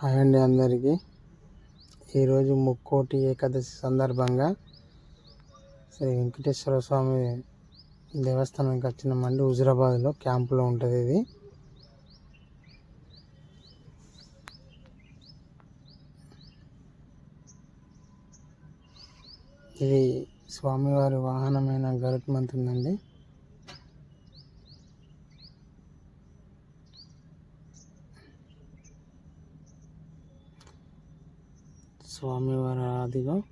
Hi అండి అందరికీ. ఈరోజు ముక్కోటి ఏకాదశి సందర్భంగా శ్రీ వెంకటేశ్వర స్వామి దేవస్థానానికి వచ్చినామండి. హుజురాబాద్లో క్యాంపులో ఉంటుంది ఇది. ఇది స్వామివారి వాహనమైన గరుత్మంతుందండి స్వామివారి ఆదిగా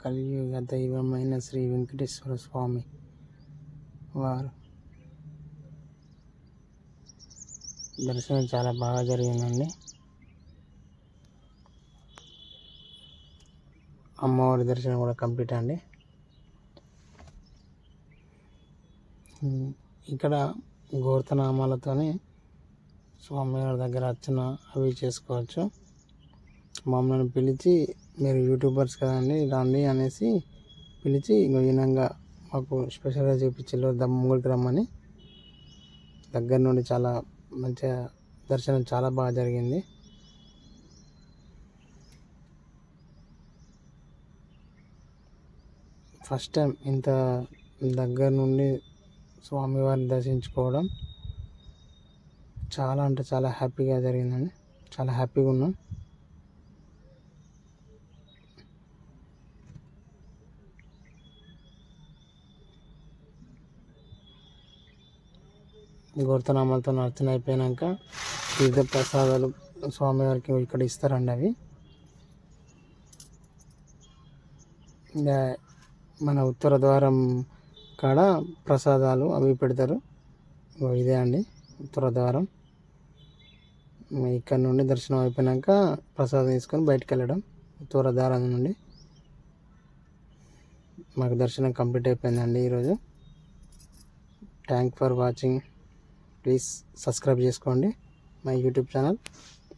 కలియుగ దైవమైన శ్రీ వెంకటేశ్వర స్వామి వారు. దర్శనం చాలా బాగా జరిగిందండి. అమ్మవారి దర్శనం కూడా కంప్లీట్ అండి. ఇక్కడ గోర్తనామాలతోనే స్వామివారి దగ్గర అర్చన అవి చేసుకోవచ్చు. మమ్మల్ని పిలిచి మీరు యూట్యూబర్స్ కదండి రండి అనేసి పిలిచి వినంగా మాకు స్పెషల్గా చూపించారు దమ్ముడికి రమ్మని. దగ్గర నుండి చాలా మంచిగా దర్శనం చాలా బాగా జరిగింది. ఫస్ట్ టైం ఇంత దగ్గర నుండి స్వామివారిని దర్శించుకోవడం చాలా అంటే చాలా హ్యాపీగా జరిగిందండి. చాలా హ్యాపీగా ఉన్నాం. గోర్తనామాలతో అర్చన అయిపోయాక తీర్థ ప్రసాదాలు స్వామివారికి ఇక్కడ ఇస్తారండి అవి. మన ఉత్తర ద్వారం కాడ ప్రసాదాలు అవి పెడతారు. ఇదే అండి ఉత్తర ద్వారం. ఇక్కడ నుండి దర్శనం అయిపోయాక ప్రసాదం తీసుకొని బయటకు వెళ్ళడం ఉత్తర ద్వారం నుండి. మాకు దర్శనం కంప్లీట్ అయిపోయిందండి ఈరోజు. Thank for watching please subscribe చేసుకోండి మై యూట్యూబ్ ఛానల్